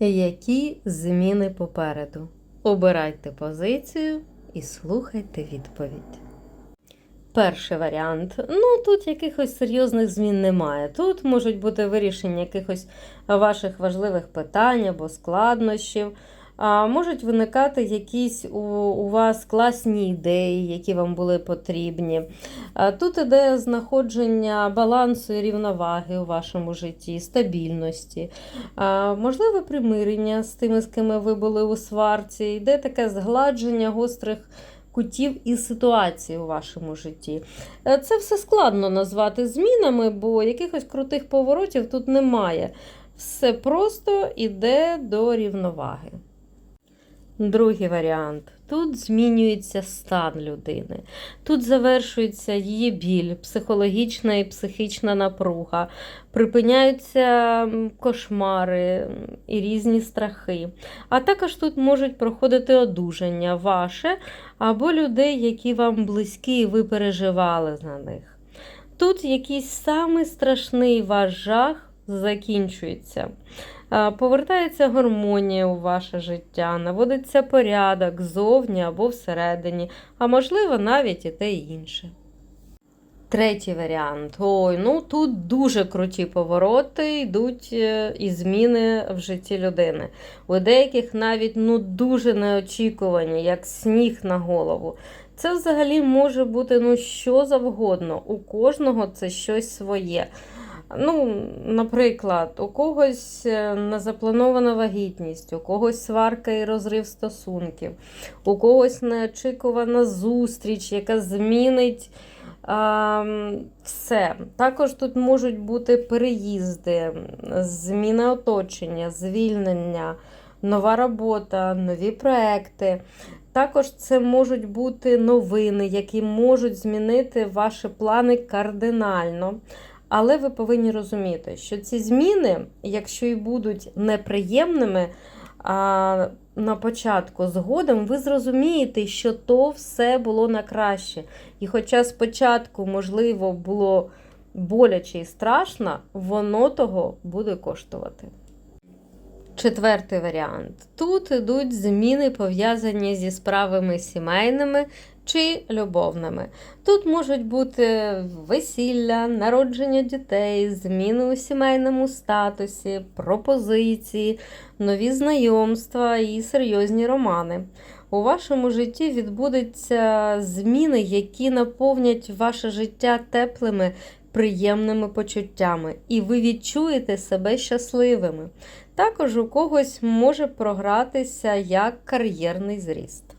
Які зміни попереду? Обирайте позицію і слухайте відповідь. Перший варіант. Ну, тут якихось серйозних змін немає. Тут можуть бути вирішення якихось ваших важливих питань або складнощів. Можуть виникати якісь у, у вас класні ідеї, які вам були потрібні. Тут іде знаходження балансу і рівноваги у вашому житті, стабільності. Можливе примирення з тими, з ким ви були у сварці, йде таке згладження гострих кутів і ситуацій у вашому житті. Е, Це все складно назвати змінами, бо якихось крутих поворотів тут немає. Все просто йде до рівноваги. Другий варіант. Тут змінюється стан людини. Тут завершується її біль, психологічна і психічна напруга, припиняються кошмари і різні страхи. А також тут можуть проходити одужання ваше або людей, які вам близькі, і ви переживали за них. Тут якийсь самий страшний ваш жах закінчується. Повертається гармонія у ваше життя, наводиться порядок ззовні або всередині, а можливо навіть і те інше. Третій варіант. Ой, ну тут дуже круті повороти йдуть е, і зміни в житті людини. У деяких навіть ну дуже неочікувані, як сніг на голову. Це взагалі може бути ну що завгодно. У кожного це щось своє. Ну, наприклад, у когось е, незапланована вагітність, у когось сварка і розрив стосунків, у когось неочікувана зустріч, яка змінить а, все. Також тут можуть бути переїзди, зміна оточення, звільнення, нова робота, нові проекти. Також це можуть бути новини, які можуть змінити ваші плани кардинально. Але ви повинні розуміти, що ці зміни, якщо і будуть неприємними, а на початку згодом ви зрозумієте, що то все було на краще. І хоча спочатку, можливо, було боляче і страшно, воно того буде коштувати. Четвертий варіант. Тут ідуть зміни, пов'язані зі справами сімейними чи любовними. Тут можуть бути весілля, народження дітей, зміни у сімейному статусі, пропозиції, нові знайомства і серйозні романи. У вашому житті відбудуться зміни, які наповнять ваше життя теплими, приємними почуттями, і ви відчуєте себе щасливими. Також у когось може програтися як кар'єрний зріст.